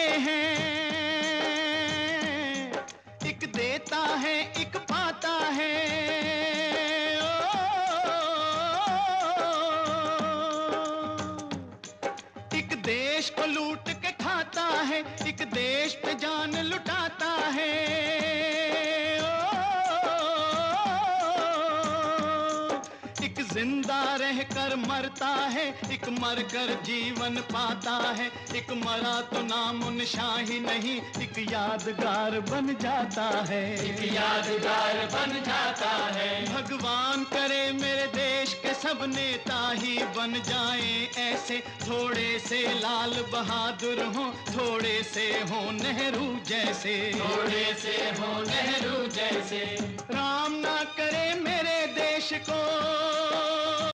हैं। एक देता है, एक पाता है। एक देश को लूट के खाता है, एक देश पे जान ज़िंदा रहकर मरता है एक मरकर जीवन पाता है। एक मरा तो नाम निशां ही नहीं एक यादगार बन जाता है। एक यादगार बन जाता है। भगवान करे मेरे देश के सब नेता ही बन जाएँ ऐसे। थोड़े से लाल बहादुर हो थोड़े से हो नेहरू जैसे। थोड़े से हो नेहरू जैसे। राम ना करे मेरे देश को